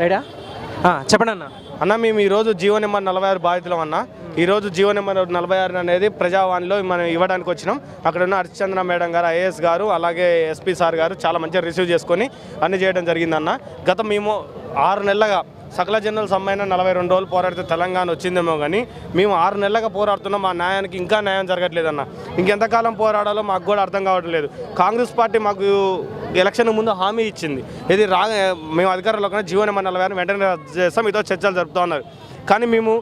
రైడా చెప్పండి అన్న. అన్న మేము ఈరోజు జీవో నెంబర్ నలభై ఆరు బాధితులం అన్న. ఈరోజు జీవో నెంబర్ నలభై ఆరు అనేది ప్రజావాణిలో మనం ఇవ్వడానికి వచ్చినాం. అక్కడ ఉన్న హరిశ్చంద్ర మేడం గారు ఐఏఎస్ గారు అలాగే ఎస్పీ సార్ గారు చాలా మంచిగా రిసీవ్ చేసుకొని అన్ని చేయడం జరిగిందన్న. గత మేము ఆరు నెలలుగా సకల జనరల్ సమ్మైన నలభై రెండు రోజులు పోరాడితే తెలంగాణ వచ్చిందేమో కానీ మేము ఆరు నెలలుగా పోరాడుతున్నాం మా న్యాయానికి ఇంకా న్యాయం జరగట్లేదన్న. ఇంకెంతకాలం పోరాడాలో మాకు కూడా అర్థం కావట్లేదు. కాంగ్రెస్ పార్టీ మాకు ఎలక్షన్ ముందు హామీ ఇచ్చింది. ఇది రా మేము అధికారంలో కానీ జీవో నెంబర్ నలభై వెంటనే రద్దు చేస్తాం ఇదో చర్చలు జరుపుతా ఉన్నారు. కానీ మేము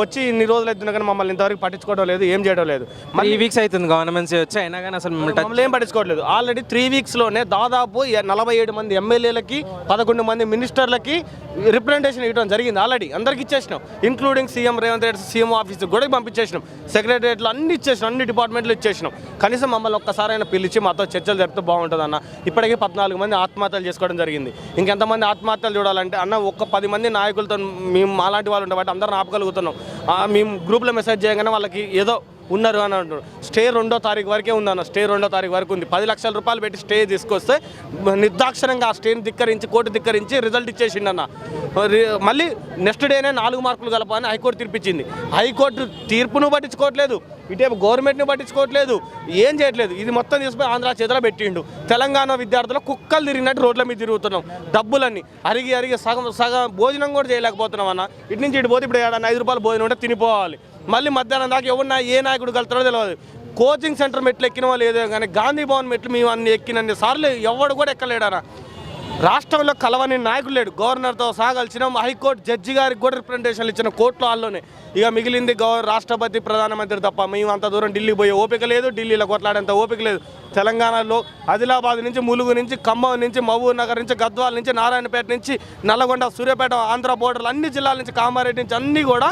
వచ్చి ఇన్ని రోజులు అవుతున్నా కానీ మమ్మల్ని ఇంతవరకు పట్టించుకోవడం లేదు ఏం చేయడం లేదు. త్రీ వీక్స్ అవుతుంది గవర్నమెంట్ వచ్చి అయినా కానీ అసలు మిమ్మల్ని ఏం పట్టించుకోవట్లేదు. ఆల్రెడీ త్రీ వీక్స్లోనే దాదాపు నలభై ఏడు మంది ఎమ్మెల్యేలకి పదకొండు మంది మినిస్టర్లకి రిప్రజెంటేషన్ ఇవ్వడం జరిగింది ఆల్రెడీ అందరికి ఇచ్చేసినాం. Including CM Revanth Reddy CM office కూడా పంపించేసినాం. సెక్రటరియట్లో అన్ని ఇచ్చేసినాం అన్ని డిపార్ట్మెంట్లు ఇచ్చేసినాం. కనీసం మమ్మల్ని ఒక్కసారైనా పిలిచి మాతో చర్చలు జరిపితే బాగుంటుంది అన్న ఇప్పటికే పద్నాలుగు మంది ఆత్మహత్యలు చేసుకోవడం జరిగింది. ఇంకెంతమంది ఆత్మహత్యలు చూడాలంటే అన్న ఒక్క పది మంది నాయకులతో మేము మాలాంటి వాళ్ళు ఉండబట్టి అందరం ఆపగలుగుతున్నాం. మేము గ్రూప్లో మెసేజ్ చేయగానే వాళ్ళకి ఏదో ఉన్నారు అని అంటారు స్టే రెండో తారీఖు వరకే ఉందన్న స్టే రెండో తారీఖు వరకు ఉంది. పది లక్షల రూపాయలు పెట్టి స్టే తీసుకొస్తే నిర్దాక్షరంగా ఆ స్టేని ధిక్కరించి కోర్టు ధిక్కరించి రిజల్ట్ ఇచ్చేసిండన్న. రి- మళ్ళీ నెక్స్ట్ డేనే నాలుగు మార్కులు కలపని హైకోర్టు తీర్పిచ్చింది. హైకోర్టు తీర్పును పట్టించుకోవట్లేదు. ఇటేమో గవర్నమెంట్ని పట్టించుకోవట్లేదు. ఏం చేయట్లేదు. ఇది మొత్తం తీసుకుపోయి ఆంధ్ర చేతిలో పెట్టిండు. తెలంగాణ విద్యార్థులు కుక్కలు తిరిగినట్టు రోడ్ల మీద తిరుగుతున్నాం. డబ్బులన్నీ అరిగి అరిగి సగం సగం భోజనం కూడా చేయలేకపోతున్నాం అన్న. ఇటు నుంచి ఇటు పోతే ఇప్పుడు ఏడన్నా ఐదు రూపాయలు భోజనం ఉంటే తినిపోవాలి. మళ్ళీ మధ్యాహ్నం దాకా ఎవరు ఏ నాయకుడు కలుతారో తెలియదు కోచింగ్ సెంటర్ మెట్లు ఎక్కిన వాళ్ళు ఏదో కానీ గాంధీ భవన్ మెట్లు మేము అన్ని ఎక్కినన్ని సార్లు ఎవడు కూడా ఎక్కలేడనా రాష్ట్రంలో కలవని నాయకుడు లేడు. గవర్నర్తో సహా కలిసినాం. హైకోర్టు జడ్జి గారికి కూడా రిప్రజెంటేషన్లు ఇచ్చిన కోర్టులో వాళ్ళలోనే ఇక మిగిలింది గవర్ రాష్ట్రపతి ప్రధానమంత్రి తప్ప మేము అంత దూరం ఢిల్లీ పోయే ఓపిక లేదు. ఢిల్లీలో కొట్లాడేంత ఓపిక లేదు. తెలంగాణలో ఆదిలాబాద్ నుంచి ములుగు నుంచి ఖమ్మం నుంచి మహబూబ్ నగర్ నుంచి గద్వాల నుంచి నారాయణపేట నుంచి నల్లగొండ సూర్యాపేట ఆంధ్ర బోర్డర్లు అన్ని జిల్లాల నుంచి కామారెడ్డి నుంచి అన్నీ కూడా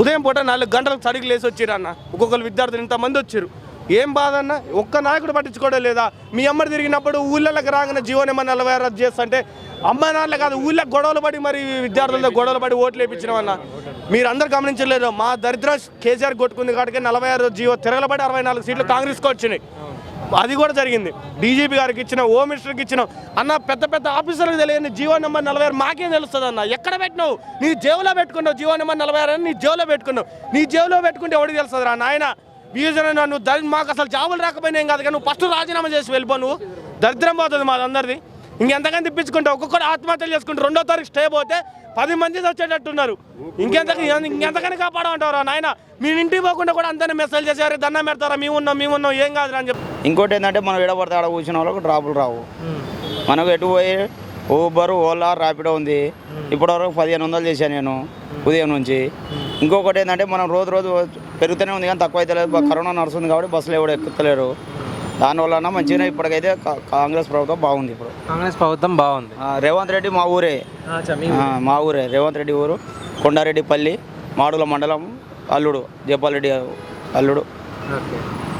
ఉదయం పూట నాలుగు గంటలకు చడికి లేసి వచ్చిర్రు అన్న. ఒక్కొక్కరు విద్యార్థులు ఇంతమంది వచ్చారు ఏం బాధ అన్న? ఒక్క నాయకుడు పట్టించుకోవడం లేదా? మీ అమ్మడి తిరిగినప్పుడు ఊళ్ళకి రాగానే జీవో నెంబర్ నలభై ఆరు చేస్తుంటే అమ్మ నాన్నలు కాదు ఊళ్ళకి గొడవలు పడి మరి విద్యార్థులతో గొడవలు పడి ఓట్లు వేయించినామన్న మీరు అందరు గమనించలేదు మా దరిద్రం కేసీఆర్ కొట్టుకుంది కాబట్టి నలభై ఆరు జీవో తిరగలబడి అరవై నాలుగు సీట్లు కాంగ్రెస్కి వచ్చినాయి. అది కూడా జరిగింది. డీజీపీ గారికి ఇచ్చిన హోమ్ మినిస్టర్కి ఇచ్చిన. అన్న పెద్ద పెద్ద ఆఫీసర్లకు తెలియని జీవో నెంబర్ నలభై ఆరు మాకేం తెలుస్తుంది అన్న? ఎక్కడ పెట్టినావు? నీ జేబులో పెట్టుకున్నావు జీవో నెంబర్ నలభై ఆరు నీ జేబులో పెట్టుకున్నావు. నీ జేబులో పెట్టుకుంటే ఎవడికి తెలుస్తుంది రా నాయన? బీజన నువ్వు దరి మాకు అసలు జాబులు రాకపోయినా ఏం కాదు కానీ నువ్వు ఫస్ట్ రాజీనామా చేసి వెళ్ళిపో నువ్వు. దరిద్రం పోతుంది మాదందరిది. ఇంకెంతకని తిప్పించుకుంటే ఒక్కొక్కరు ఆత్మహత్యలు చేసుకుంటే రెండో తారీఖు స్టే పోతే పది మంది వచ్చేటట్టున్నారు. ఇంకెంత ఇంకెంతకని కాపాడమంటారా నాయన? మీ ఇంటికి పోకుండా కూడా అంతనే మెసేజ్ చేశారు దండం పెడతారా? మేము ఉన్నాం మేము ఉన్నాం ఏం కాదు అని చెప్పి. ఇంకోటి ఏంటంటే మనం ఎడబడితే ఆడ కూర్చున్న వాళ్ళకి డ్రాపులు రావు. మనకు ఎటు పోయి ఊబర్ ఓలా ర్యాపిడో ఉంది. ఇప్పటివరకు పదిహేను వందలు చేశాను నేను. ఉదయం నుంచి. ఇంకొకటి ఏంటంటే మనం రోజు రోజు పెరుగుతూనే ఉంది కానీ తక్కువ అయితే లేదు. కరోనా నడుస్తుంది కాబట్టి బస్సులు ఎవరు ఎక్కుతలేరు. దానివల్ల మంచిగానే ఇప్పటికైతే కాంగ్రెస్ ప్రభుత్వం బాగుంది ఇప్పుడు. కాంగ్రెస్ ప్రభుత్వం బాగుంది. రేవంత్ రెడ్డి మా ఊరే. మా ఊరే. రేవంత్ రెడ్డి ఊరు. కొండారెడ్డిపల్లి మాడుగుల మండలం అల్లుడు జపాల్ రెడ్డి అల్లుడు.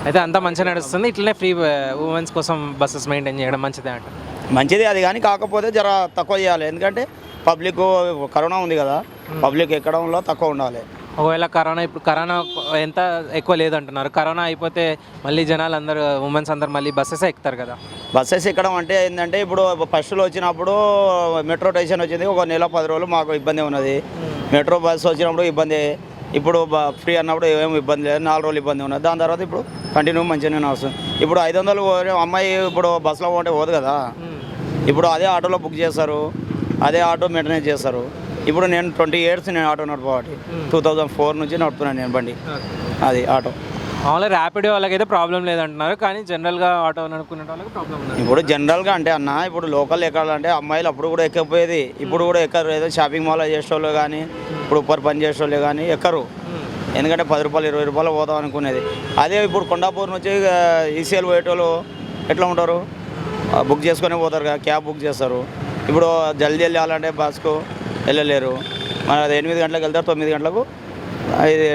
అయితే అంతా మంచిగా నడుస్తుంది. ఇట్లనే ఫ్రీ ఉమెన్స్ కోసం బస్సెస్ మెయింటైన్ చేయడం మంచిదే అంట మంచిది అది కానీ కాకపోతే జర తక్కువ చేయాలి. ఎందుకంటే పబ్లిక్ కరోనా ఉంది కదా పబ్లిక్ ఎక్కడంలో తక్కువ ఉండాలి. ఒకవేళ కరోనా ఇప్పుడు కరోనా ఎంత ఎక్కువ లేదంటున్నారు. కరోనా అయిపోతే మళ్ళీ జనాలు అందరూ ఉమెన్స్ అందరు మళ్ళీ బస్సెస్ ఎక్కుతారు కదా. బస్సెస్ ఎక్కడం అంటే ఏంటంటే ఇప్పుడు ఫస్ట్లో వచ్చినప్పుడు మెట్రో స్టేషన్ వచ్చింది ఒక నెల పది రోజులు మాకు ఇబ్బంది ఉన్నది. మెట్రో బస్సు వచ్చినప్పుడు ఇబ్బంది. ఇప్పుడు ఫ్రీ అన్నప్పుడు ఏం ఇబ్బంది లేదు నాలుగు రోజులు ఇబ్బంది ఉన్నది. దాని తర్వాత ఇప్పుడు కంటిన్యూ మంచిగానే వస్తుంది ఇప్పుడు ఐదు వందలు అమ్మాయి ఇప్పుడు బస్సులో పోతే పోదు కదా. ఇప్పుడు అదే ఆటోలో బుక్ చేస్తారు. అదే ఆటో మెయింటెనెన్స్ చేస్తారు ఇప్పుడు నేను ట్వంటీ ఇయర్స్ నేను ఆటో నడపబట్టి టూ థౌజండ్ ఫోర్ నుంచి నడుపుతున్నాను నేను బండి. అది ఆటో. మామూలుగా ర్యాపిడ్ వాళ్ళకైతే ప్రాబ్లం లేదంటున్నారు కానీ జనరల్గా ఆటో నడుపుకునే వాళ్ళకి ప్రాబ్లం ఇప్పుడు జనరల్గా అంటే అన్న ఇప్పుడు లోకల్ ఎక్కాలంటే అమ్మాయిలు అప్పుడు కూడా ఎక్కపోయేది ఇప్పుడు కూడా ఎక్కరు. ఏదో షాపింగ్ మాల్లో చేసేవాళ్ళు కానీ ఇప్పుడు ఉప్పర్ పని చేసేవాళ్ళు కానీ ఎక్కరు. ఎందుకంటే పది రూపాయలు ఇరవై రూపాయలు పోదాం అనుకునేది. అదే ఇప్పుడు కొండాపూర్ నుంచి ఈసీఎల్ పోయేటోళ్ళు ఎట్లా ఉంటారు? బుక్ చేసుకొని పోతారు కదా క్యాబ్ బుక్ చేస్తారు. ఇప్పుడు జల్దీ వెళ్ళాలంటే బస్కు వెళ్ళలేరు. మన అది ఎనిమిది గంటలకు వెళ్తారు తొమ్మిది గంటలకు ఇది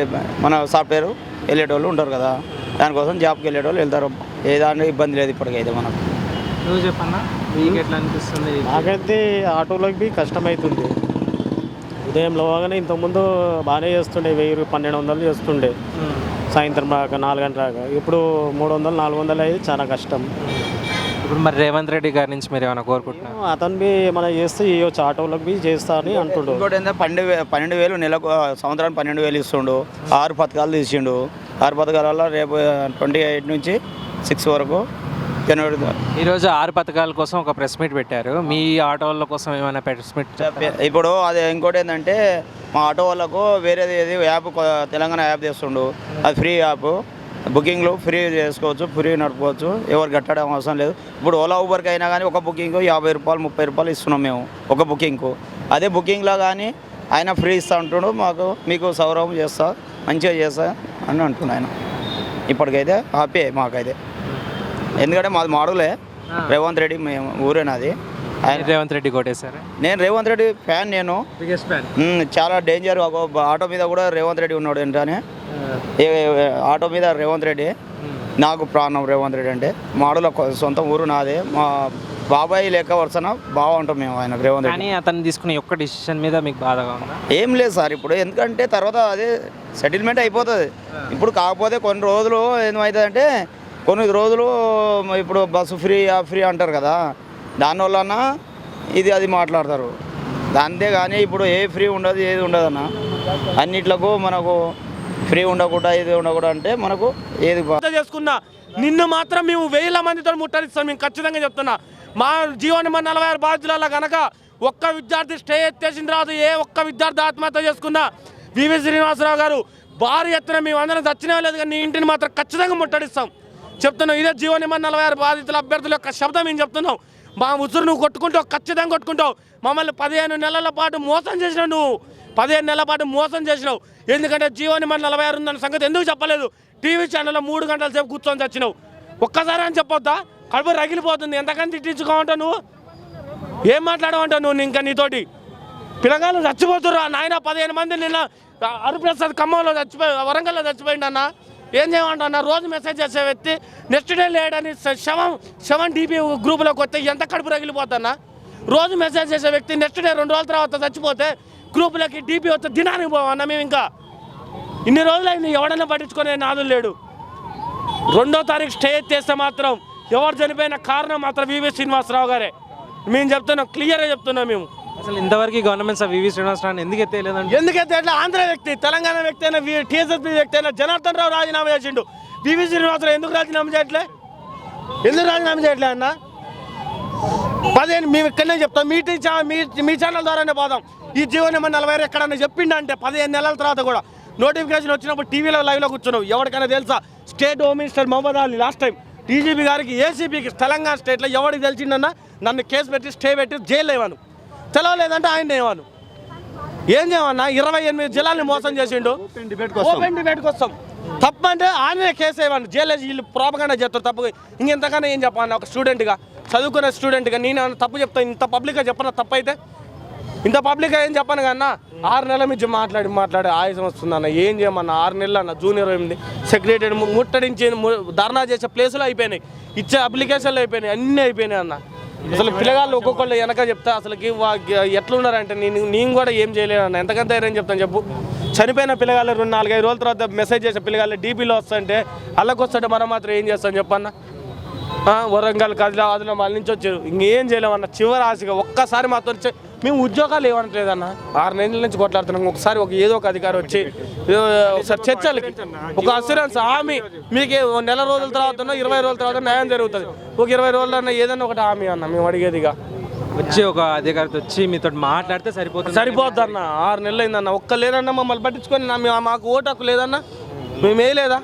మన సాఫ్ట్వేర్ వెళ్ళేటోళ్ళు ఉంటారు కదా. దానికోసం జాబ్కి వెళ్ళేటోళ్ళు వెళ్తారు. ఏ దాంట్లో ఇబ్బంది లేదు ఇప్పటికైతే మనకు. నువ్వు చెప్పన్నా? మీకు ఎట్లా అనిపిస్తుంది? నాకైతే ఆటోలోకి కష్టమవుతుంది ఉదయం లేవగానే ఇంతకుముందు బాగానే చేస్తుండే వెయ్యి పన్నెండు వందలు చేస్తుండే. సాయంత్రం దాకా నాలుగు గంటల దాకా. ఇప్పుడు మూడు వందలు నాలుగు వందలు అయితే చాలా కష్టం. ఇప్పుడు మరి రేవంత్ రెడ్డి గారి నుంచి మీరు ఏమైనా కోరుకుంటున్నారు? అతను బి ఏమైనా చేస్తే ఇవ్వచ్చు ఆటోలకు బి చేస్తా అని అంటుండు. ఇంకోటి ఏంటంటే పన్నెండు వే పన్నెండు వేలు నెలకు సంవత్సరానికి పన్నెండు వేలు ఇస్తుండు. ఆరు పథకాలు తీసిండు. ఆరు పథకాల వల్ల రేపు ట్వంటీ ఎయిట్ నుంచి సిక్స్ వరకు జనవరి ఈరోజు ఆరు పథకాల కోసం ఒక ప్రెస్ మీట్ పెట్టారు. మీ ఆటోల కోసం ఏమైనా ప్రెస్ మీట్ ఇప్పుడు అది ఇంకోటి ఏంటంటే మా ఆటో వాళ్ళకు వేరేది ఏది యాప్ తెలంగాణ యాప్ చేస్తుండు. అది ఫ్రీ యాప్. బుకింగ్లు ఫ్రీ చేసుకోవచ్చు ఫ్రీ నడుపుకోవచ్చు. ఎవరు కట్టడం అవసరం లేదు. ఇప్పుడు ఓలా ఊబర్కి అయినా కానీ ఒక బుకింగ్ యాభై రూపాయలు ముప్పై రూపాయలు ఇస్తున్నాం మేము ఒక బుకింగ్కు. అదే బుకింగ్లో కానీ ఆయన ఫ్రీ ఇస్తా అంటున్నాడు మాకు మీకు సౌరభం చేస్తా మంచిగా చేస్తా అని అంటున్నాడు ఆయన. ఇప్పటికైతే హ్యాపీ మాకైతే. ఎందుకంటే మాది మాడులే. రేవంత్ రెడ్డి మేము ఊరే నాది. ఆయన రేవంత్ రెడ్డి కొట్టేశారు? నేను రేవంత్ రెడ్డి ఫ్యాన్ నేను. Biggest fan. మ్మ్, చాలా డేంజర్. ఒక ఆటో మీద కూడా రేవంత్ రెడ్డి ఉన్నాడు ఏంటనే. ఆటో మీద రేవంత్ రెడ్డి నాకు ప్రాణం రేవంత్ రెడ్డి అంటే. మాడుల సొంత ఊరు నాదే. మా బాబాయ్ లెక్క వరుసన బాగా ఉంటాం మేము ఆయన రేవంత్ రెడ్డి. కానీ అతను తీసుకున్న ఒక్క డిసిషన్ మీద మీకు బాధగా ఉందా? ఏం లేదు సార్ ఇప్పుడు. ఎందుకంటే తర్వాత అదే సెటిల్మెంట్ అయిపోతుంది. ఇప్పుడు కాకపోతే కొన్ని రోజులు ఏమవుతుందంటే కొన్ని రోజులు ఇప్పుడు బస్సు ఫ్రీ ఫ్రీ అంటారు కదా. దానివల్లన ఇది అది మాట్లాడతారు. అంతే కానీ ఇప్పుడు ఏ ఫ్రీ ఉండదు ఏది ఉండదు అన్న అన్నిట్లకు మనకు ఫ్రీ ఉండకుండా ఇది ఉండకూడదు అంటే మనకు ఏది చేసుకున్నా నిన్ను మాత్రం మేము వేల మందితో ముట్టడిస్తాం మేము ఖచ్చితంగా చెప్తున్నా. మా జీవన మా నలభై ఆరు బాధ్యులలో కనుక ఒక్క విద్యార్థి స్టే ఎత్తేసిన తర్వాత ఏ ఒక్క విద్యార్థి ఆత్మహత్య చేసుకున్నా. వివి శ్రీనివాసరావు గారు భారీ ఎత్తున మేము అందరం చచ్చినా లేదు కానీ నీ ఇంటిని మాత్రం ఖచ్చితంగా ముట్టడిస్తాం. చెప్తున్నాం ఇదే జీవన నలభై ఆరు బాధితుల అభ్యర్థుల యొక్క శబ్దం మేము చెప్తున్నాం. మా ఉసురు నువ్వు కొట్టుకుంటావు ఖచ్చితంగా కొట్టుకుంటావు. మమ్మల్ని పదిహేను నెలల పాటు మోసం చేసినావు నువ్వు. పదిహేను నెలల పాటు మోసం చేసినావు. ఎందుకంటే జీవని మన నలభై ఆరు ఉందన్న సంగతి ఎందుకు చెప్పలేదు? టీవీ ఛానల్లో మూడు గంటల సేపు కూర్చొని చచ్చినావు. ఒక్కసారి అని చెప్పొద్దా? కడుపు రగిలిపోతుంది. ఎంతకని తిట్టించుకోమంటావు నువ్వు? ఏం మాట్లాడమంటావు నువ్వు ఇంకా నీతోటి? పిల్లగాళ్ళు చచ్చిపోతుర్రా. నాయన పదిహేను మంది నిన్న హరిప్రసాద్ ఖమ్మంలో చచ్చిపోయి వరంగల్లో చచ్చిపోయిండన్నా ఏం చేయమంటున్నా రోజు మెసేజ్ చేసే వ్యక్తి నెక్స్ట్ డే లేడని శవం శవం డీపీ గ్రూపులోకి వస్తే ఎంత కడుపు రగిలిపోతున్నా? రోజు మెసేజ్ చేసే వ్యక్తి నెక్స్ట్ డే రెండు రోజుల తర్వాత చచ్చిపోతే గ్రూపులకి డీపీ వస్తే దినానికి పోవన్నా మేము ఇంకా? ఇన్ని రోజులు అయింది ఎవడన్నా పట్టించుకునే నాదులు లేడు. రెండో తారీఖు స్టే చేస్తే మాత్రం ఎవరు చనిపోయిన కారణం మాత్రం వివి శ్రీనివాసరావు గారే. మేము చెప్తున్నాం క్లియర్గా చెప్తున్నాం మేము. అసలు ఇంతవరకు గవర్నమెంట్ సార్ వివి శ్రీనివాసరావు ఎందుకు ఎత్తేయలేదండి? ఎందుకైతే ఎట్లా ఆంధ్ర వ్యక్తి తెలంగాణ వ్యక్తి అయినా టీఎస్ఎస్పీ వ్యక్తి అయినా జనార్దన్ రావు రాజీనామా చేసిండు. వివి శ్రీనివాసరావు ఎందుకు రాజీనామా చేయట్లే? ఎందుకు రాజీనామా చేయట్లే అన్న? పదిహేను మేము ఇక్కడనే చెప్తాం. మీ మీ ఛానల్ ద్వారానే పోదాం. ఈ జీవో నెంబర్ నలభై ఎక్కడన్నా చెప్పిండ అంటే పదిహేను నెలల తర్వాత కూడా నోటిఫికేషన్ వచ్చినప్పుడు టీవీలో లైవ్లో కూర్చున్నావు ఎవరికైనా తెలుసా? State home minister Mohammed Ali last time DGP గారికి ఏసీపీకి తెలంగాణ స్టేట్లో ఎవరికి తెలిసిందన్నా నన్ను కేసు పెట్టి స్టే పెట్టి జైలు లేవాను తెలవలేదంటే ఆయన ఏమను ఏం చేయమన్నా? ఇరవై ఎనిమిది జిల్లాల్ని మోసం చేసిండు. ఓపెన్ డిబేట్కి వస్తాం తప్పు అంటే ఆయనే కేసు వేయమని జైలు వీళ్ళు ప్రోపగానే చేస్తారు తప్పు ఇంకెంతకన్నా ఏం చెప్పాను ఒక స్టూడెంట్గా చదువుకునే స్టూడెంట్గా నేను ఏమన్నా తప్పు చెప్తా? ఇంత పబ్లిక్గా చెప్పిన తప్పు అయితే ఇంత పబ్లిక్గా ఏం చెప్పాను కన్నా ఆరు నెలల నుంచి మాట్లాడి మాట్లాడి ఆయుసం వస్తుందన్న ఏం చేయమన్నా? ఆరు నెలలు అన్న. జూనియర్ అయింది సెక్రటరీ ముట్టడించి ధర్నా చేసే ప్లేసులు అయిపోయినాయి. ఇచ్చే అప్లికేషన్లు అయిపోయినాయి. అన్నీ అయిపోయినాయి అన్న. అసలు పిల్లగాళ్ళు ఒక్కొక్కళ్ళు వెనక చెప్తా అసలుకి వా- ఎట్లున్నారంటే నేను నేను కూడా ఏం చేయలేను ఎంతకంత ధైర్యం చెప్తాను చెప్పు. చనిపోయిన పిల్లగాళ్ళు రెండు నాలుగైదు రోజుల తర్వాత మెసేజ్ చేసే పిల్లగాళ్ళు డీపీలో వస్తుంటే అల్లకి వస్తుంటే మనం మాత్రం ఏం చేస్తాం చెప్పన్న? వరంగల్ కదిలా ఆదిలాబాద్ నుంచి వచ్చారు. ఇంకేం చేయలేమన్న చివరి ఆశగా ఒక్కసారి మాతో వచ్చే మేము ఉద్యోగాలు ఇవ్వట్లేదన్న ఆరు నెలల నుంచి కొట్లాడుతున్నాం. ఒకసారి ఒక ఏదో ఒక అధికారి వచ్చి ఒకసారి చర్చలకి. ఒక అసూరెన్స్ హామీ. మీకు నెల రోజుల తర్వాత ఇరవై రోజుల తర్వాత న్యాయం జరుగుతుంది. ఒక ఇరవై రోజులన్నా ఏదన్నా ఒకటి హామీ అన్న మేము అడిగేదిగా వచ్చి ఒక అధికారితో వచ్చి మీతో మాట్లాడితే సరిపోతుంది సరిపోద్ది అన్న ఆరు నెలలు అయిందన్న. ఒక్క లేదన్నా మమ్మల్ని పట్టించుకొని మాకు ఓటు హక్కు లేదన్నా. మేమే లేదా?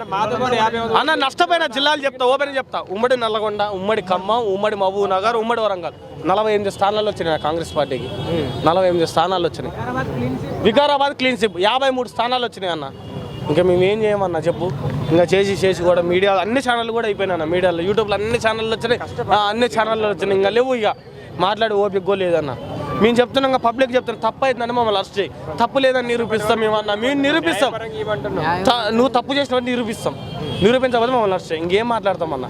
అన్న నష్టపోయిన జిల్లాలు చెప్తా ఓపెన్ చెప్తా. ఉమ్మడి నల్లగొండ ఉమ్మడి ఖమ్మం ఉమ్మడి మహబూబ్ నగర్ ఉమ్మడి వరంగల్. నలభై ఎనిమిది స్థానాలు వచ్చినాయి కాంగ్రెస్ పార్టీకి. నలభై ఎనిమిది స్థానాలు వచ్చినాయి. వికారాబాద్ క్లీన్ స్విప్ యాభై మూడు స్థానాలు వచ్చినాయి అన్న. ఇంకా మేము ఏం చేయమన్నా చెప్పు? ఇంకా చేసి చేసి కూడా మీడియా అన్ని ఛానళ్ళు కూడా అయిపోయినాయి అన్న. మీడియాలో యూట్యూబ్లో అన్ని ఛానళ్ళు వచ్చినాయి. అన్ని ఛానళ్ళు వచ్చినాయి. ఇంకా లేవు ఇక. మాట్లాడి ఓపిక లేదన్న. మేము చెప్తున్నాం పబ్లిక్ చెప్తున్నాం తప్పు అవుతుందని మమ్మల్ని అరెస్ట్ చేయి. తప్పు లేదని నిరూపిస్తాం మేము అన్న మేము నిరూపిస్తాం. నువ్వు తప్పు చేసినట్టు నిరూపిస్తాం. నిరూపించకపోతే మమ్మల్ని అరెస్ట్ చేయి. ఇంకేం మాట్లాడతాం అన్న?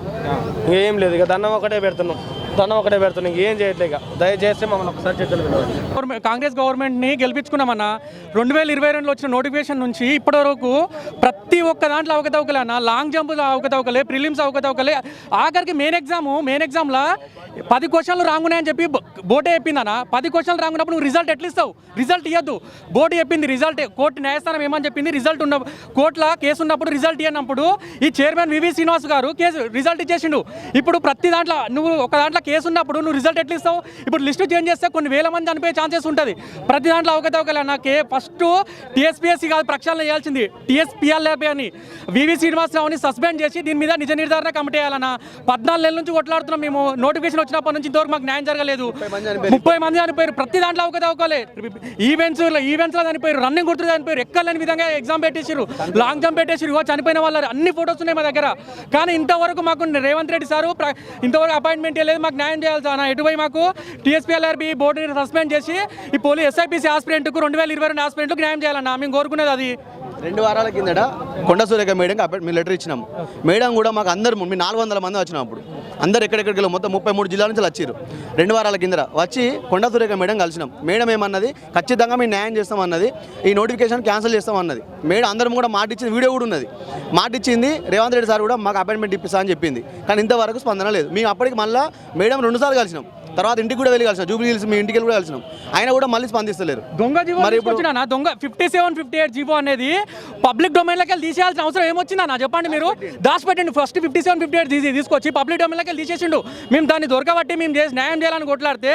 ఇంకేం లేదు ఇక దండం ఒకటే పెడుతున్నాం. దండం ఒకటే పెడుతున్నాం ఏం చేయట్లేక దయచేసి మమ్మల్ని ఒకసారి చర్చలు పిలవండి కాంగ్రెస్ గవర్నమెంట్ని గెలిపించుకున్నామన్న రెండు వేల ఇరవై రెండులో వచ్చిన నోటిఫికేషన్ నుంచి ఇప్పటి వరకు ప్రతి ఒక్క దాంట్లో అవకతవకలే అన్న. లాంగ్ జంప్ అవకతవకలే ప్రిలిమ్స్ అవకతవకలే. ఆఖరికి మెయిన్ ఎగ్జామ్ మెయిన్ ఎగ్జామ్లో పది క్వశ్చన్లు రాంగున్నాయని చెప్పి బోటే చెప్పిందన్న. పది క్వశ్చన్లు రాంగున్నప్పుడు నువ్వు రిజల్ట్ ఎట్లా ఇస్తావు? రిజల్ట్ ఇవ్వద్దు బోర్డు చెప్పింది రిజల్ట్ కోర్టు న్యాయస్థానం ఏమని చెప్పింది? రిజల్ట్ ఉన్న కోర్టులో కేసు ఉన్నప్పుడు రిజల్ట్ ఇవ్వనప్పుడు ఈ చైర్మన్ వివి శ్రీనివాస్ గారు కేసు రిజల్ట్ ఇచ్చేసిండు. ఇప్పుడు ప్రతి దాంట్లో నువ్వు ఒక దాంట్లో కేసు ఉన్నప్పుడు నువ్వు రిజల్ట్ ఎట్లా ఇస్తావు? ఇప్పుడు లిస్టు చేంజ్ చేస్తే కొన్ని వేల మంది చనిపోయే ఛాన్సెస్ ఉంటుంది. ప్రతి దాంట్లో అవకతవకలే నాకే ఫస్ట్ టీఎస్పీఎస్సీ కాదు ప్రక్షాళన చేయాల్సింది. టీఎస్పీఎల్ఏపీ అని. వివి శ్రీనివాసరావుని సస్పెండ్ చేసి దీని మీద నిజ నిర్ధారణ కమిటీ వేయాలన్న. పద్నాలుగు నెలల నుంచి కొట్లాడుతున్నాం మేము. నోటిఫికేషన్ వచ్చినప్పటి నుంచి ఇంతవరకు మాకు న్యాయం జరగలేదు. ముప్పై మంది చనిపోయారు. ప్రతి దాంట్లో అవకతవకలే. ఈవెంట్స్ ఈవెంట్స్లో చనిపోయారు. రన్నింగ్ గుర్తు చనిపోయారు. ఎక్కలేని విధంగా ఎగ్జామ్ పెట్టేసారు లాంగ్ జంప్ పెట్టేసారు ఇగో చనిపోయిన వాళ్ళ అన్ని ఫొటోస్ ఉన్నాయి మా దగ్గర. కానీ ఇంతవరకు మాకు రేవంత్ రెడ్డి సారు ఇంతవరకు అపాయింట్మెంట్ లేదు మాకు న్యాయం చేయాలి సార్ ఎటువై మాకు టీఎస్పీఎల్ఆర్బి బోర్డుని సస్పెండ్ చేసి ఈ పోలీస్ ఎస్ఐపిసి హాస్పిటల్కు రెండు వేల ఇరవై రెండు హాస్పిటల్కి న్యాయం చేయాలన్నా. మేము కోరుకునేది అది. రెండు వారాల కిందట కొండ సూర్యక మేడంకి అప్పుడు మేము లెటర్ ఇచ్చినాము మేడం కూడా మాకు అందరు మీ నాలుగు వందల మంది వచ్చినాం అప్పుడు. అందరు ఎక్కడెక్కడికి వెళ్ళి మొత్తం ముప్పై మూడు జిల్లాల నుంచి వచ్చారు. రెండు వారాల కిందట వచ్చి కొండ సూర్యక మేడం కలిసినాం. మేడం ఏమన్నది? ఖచ్చితంగా మేము న్యాయం చేస్తామన్నది. ఈ నోటిఫికేషన్ క్యాన్సిల్ చేస్తామన్నది. మేడం అందరం కూడా మాట ఇచ్చింది వీడియో కూడా ఉన్నది. మాట ఇచ్చింది రేవంత్ రెడ్డి సార్ కూడా మాకు అపాయింట్మెంట్ ఇప్పిస్తా అని చెప్పింది. కానీ ఇంతవరకు స్పందన లేదు. మేము అప్పటికి మళ్ళీ మేడం రెండుసార్లు కలిసినాం. తర్వాత ఇంటికి కూడా వెళ్ళి కలిసినాం. జూబ్లీ హిల్స్ మీ ఇంటికి వెళ్ళి కూడా కలిసినాం. ఆయన కూడా మళ్ళీ స్పందిస్తలేరు. దొంగ జీవో మరి ఇప్పుడు- దొంగ fifty seven fifty eight GO అనేది పబ్లిక్ డొమైన్లోకి వెళ్ళి తీసేయాల్సిన అవసరం ఏమొచ్చిందా నా చెప్పండి మీరు. దాచిపెట్టండి. First fifty seven fifty eight తీసి తీసుకొచ్చి పబ్లిక్ డొమైన్లోకి వెళ్ళి తీసేసిండు. మేము దాన్ని దొరకబట్టి మేము చేసి న్యాయం చేయాలని కొట్లాడితే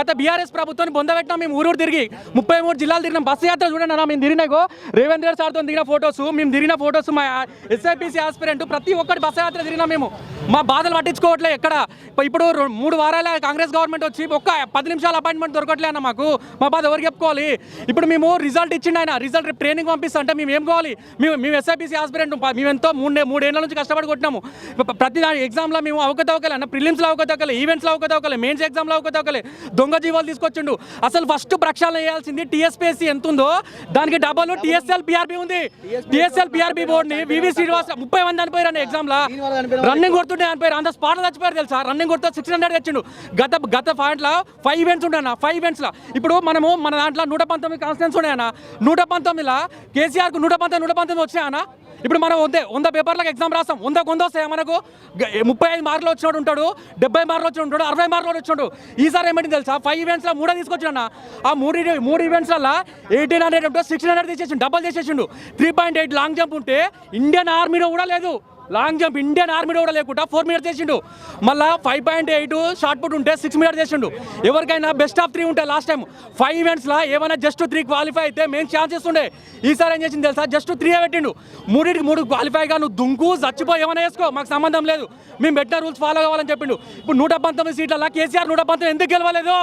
గత బీఆర్ఎస్ ప్రభుత్వాన్ని పొందబెట్టినాం మేము ఊరూరు తిరిగి ముప్పై మూడు జిల్లాలు తిరిగినాం. బస్సు యాత్ర చూడండి అన్న మేము తిరిగినాగో రేవంత్ రెడ్డి సార్తో దిగిన ఫొటోస్ మేము తిరిగిన ఫొటోస్ మా ఎస్ఐపిసి ఆస్పిరెంట్ ప్రతి ఒక్కటి బస్సు యాత్ర తిరిగినాం మేము. మా బాధలు పట్టించుకోవట్లే ఎక్కడ? ఇప్పుడు మూడు వారాల కాంగ్రెస్ గవర్నమెంట్ వచ్చి ఒక్క పది నిమిషాల అపాయింట్మెంట్ దొరకట్లే అన్న మాకు. మా బాధ ఎవరికి చెప్పుకోవాలి? ఇప్పుడు మేము రిజల్ట్ ఇచ్చిండు ఆయన రిజల్ట్ రేపు ట్రైనింగ్ పంపిస్తా అంటే మేము ఏం కావాలి? మేము మేము ఎస్ఐపిసి ఆస్పిరెంట్ మేము ఎంతో మూడే మూడేళ్ళ నుంచి కష్టపడి కొట్టినాము. ప్రతి ఎగ్జామ్లో మేము అవకతవకలే అన్న ప్రిలిమ్స్లో అవకతవకలే ఈవెంట్స్లో అవకతవకలే మెయిన్స్ ఎగ్జామ్లో అవకతవకలే దొంగ జీవాలు తీసుకొచ్చిండు. అసలు ఫస్ట్ ప్రక్షాళన చేయాల్సింది టీఎస్పీఎస్సీ ఎంత ఉందో? దానికి డబ్బులు టీఎస్ఎల్ పిఆర్బి ఉంది. టీఎస్ఎల్ పిఆర్బి బోర్డుని వివి శ్రీనివాస్ ముప్పై మంది చనిపోయారు అన్న ఎగ్జామ్లో రన్నింగ్ కొడుతుంటే చనిపోయారు అంత స్పాట్ చచ్చిపోయారు తెలుసా? రన్నింగ్ కొడితే సిక్స్ హండ్రెడ్ తెచ్చిండు. గత గత పాయింట్లో ఫైవ్ ఈవెంట్స్ ఉంటాయన్న ఫైవ్ ఈవెంట్స్లో ఇప్పుడు మనము మన దాంట్లో నూట పంతొమ్మిది కాన్స్టెన్స్ ఉన్నాయన్న. నూట పంతొమ్మిదిలో కేసీఆర్కు నూట పంతొమ్మిది నూట పంతొమ్మిది వచ్చాయన్న ఇప్పుడు మనం వంద వంద పేపర్లకు ఎగ్జామ్ రాస్తాం. వంద వంద వస్తాయి మనకు? ముప్పై ఐదు మార్కులు వచ్చినోడు ఉంటాడు డెబ్బై మార్కులు వచ్చి ఉంటాడు అరవై మార్కులు వచ్చినాడు. ఈసారి ఏమిటి తెలుసా? ఫైవ్ ఈవెంట్స్లో మూడే తీసుకొచ్చిన ఆ మూడు మూడు ఈవెంట్స్లలో ఎయిటీన్ హండ్రెడ్ ఉంటే సిక్స్టీన్ హండ్రెడ్ తీసేసిండు double చేసేసిండు three point eight long jump ఉంటే ఇండియన్ ఆర్మీలో కూడా లేదు. లాంగ్ జంప్ ఇండియన్ ఆర్మీలో కూడా లేకుండా ఫోర్ మీటర్ చేసిండు. మళ్ళా five point eight shot put ఉంటే సిక్స్ మీటర్ చేసిండు. ఎవరికైనా బెస్ట్ ఆఫ్ త్రీ ఉంటాయి లాస్ట్ టైం ఫైవ్ ఈవెంట్స్లో ఏమైనా జస్ట్ త్రీ క్వాలిఫై అయితే మేము ఛాన్సెస్ ఉండే ఈసారి ఏం చేసింది తెలుసా? జస్ట్ త్రీ పెట్టిండు. మూడింటికి మూడు క్వాలిఫైగా నువ్వు దుంకు చచ్చిపో ఏమైనా వేసుకో మాకు సంబంధం లేదు. మేము పెట్టిన రూల్స్ ఫాలో కావాలని చెప్పిండు. ఇప్పుడు నూట పంతొమ్మిది సీట్లలో కేసీఆర్ నూట పంతొమ్మిది ఎందుకు గెలవలేదు?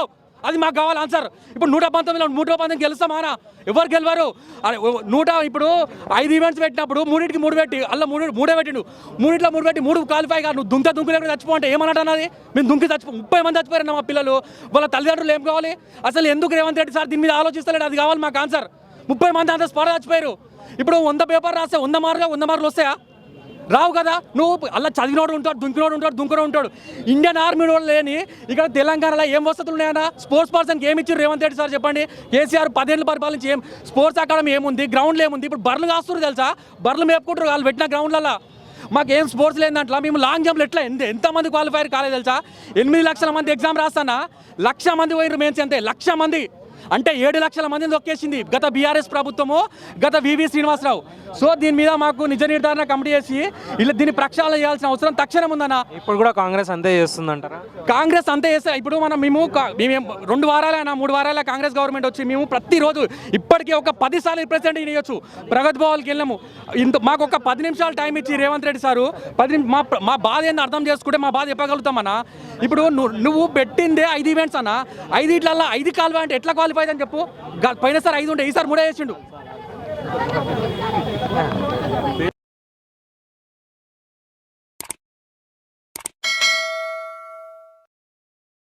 అది మాకు కావాలి ఆన్సర్ ఇప్పుడు నూట పంతొమ్మిదిలో నూట పంతొమ్మిది గెలుస్తామానా ఎవరు గెలవరు? అరే ఓ- నూట ఇప్పుడు ఐదు ఈవెంట్స్ పెట్టినప్పుడు మూడింటికి మూడు పెట్టి అలా మూడు మూడే పెట్టిండు. మూడింట్లో మూడు పెట్టి మూడు క్వాలిఫై కాదు. నువ్వు దుంక దుంకు లేకుండా చచ్చిపోంటే అన్నది? మేము దుంకి చచ్చిపో ముప్పై మంది చచ్చిపోయారు మా పిల్లలు. వాళ్ళ తల్లిదండ్రులు ఏం కావాలి? అసలు ఎందుకు రేవంత్ రెడ్డి సార్ దీని మీద ఆలోచిస్తలేడు? అది కావాలి మాకు ఆన్సర్ ముప్పై మంది అంత స్పాట్ చచ్చిపోయారు. ఇప్పుడు వంద పేపర్ రాస్తే వంద మార్కులు వంద మార్కులు వస్తాయా? రావు కదా? నువ్వు అలా చదివినోడు ఉంటాడు దుంకినోడు ఉంటాడు దుంకునోడు ఉంటాడు. ఇండియన్ ఆర్మీ వాళ్ళు లేని ఇక్కడ తెలంగాణలో ఏం వసతులు ఉన్నాయన్నా? స్పోర్ట్స్ పర్సన్కి ఏమి ఇచ్చారు? రేవంత్ రెడ్డి సార్ చెప్పండి. కేసీఆర్ పదేళ్ళు పరిపాలించి ఏం స్పోర్ట్స్ అకాడమీ ఏముంది? గ్రౌండ్లో ఏముంది? ఇప్పుడు బర్లు కాస్తున్నారు తెలుసా? బర్లు మేపుకుంటారు వాళ్ళు పెట్టిన గ్రౌండ్లలో మాకేం స్పోర్ట్స్ లేని దాంట్లో? మేము లాంగ్ జంప్లు ఎట్లా? ఎంత ఎంతమంది క్వాలిఫైర్ కాలేదు తెలుసా? ఎనిమిది లక్షల మంది ఎగ్జామ్ రాస్తానా? లక్ష మంది పోయినారు మెయిన్స్ అంతే. లక్ష మంది. అంటే ఏడు లక్షల మందిని దొక్కేసింది గత బీఆర్ఎస్ ప్రభుత్వము గత వివి శ్రీనివాసరావు. సో దీని మీద మాకు నిజ నిర్ధారణ కమిటీ చేసి ఇలా దీన్ని ప్రక్షాళన చేయాల్సిన అవసరం తక్షణం ఉందన్న. ఇప్పుడు కూడా కాంగ్రెస్ అంతే చేస్తుందంటారా? కాంగ్రెస్ అంతే చేస్తే ఇప్పుడు మనం మేము రెండు వారాలైనా మూడు వారాల కాంగ్రెస్ గవర్నమెంట్ వచ్చి మేము ప్రతిరోజు ఇప్పటికీ ఒక పది సార్లు రిప్రజెంట్ చేయొచ్చు. ప్రగతి భవన్కి వెళ్ళాము. ఇంత మాకు ఒక పది నిమిషాలు టైం ఇచ్చి రేవంత్ రెడ్డి సారు పది మా మా బాధ ఏందో అర్థం చేసుకుంటే మా బాధ చెప్పగలుగుతామన్నా. ఇప్పుడు నువ్వు నువ్వు పెట్టిందే ఐదు ఈవెంట్స్ అన్న. ఐదిట్లల్లో ఐదు కాలువ అంటే ఎట్లా క్వాలిఫై ఐదు పైదని చెప్పు. పైన సార్ ఐదు ఉండే ఈసారి మూడే వేసిండు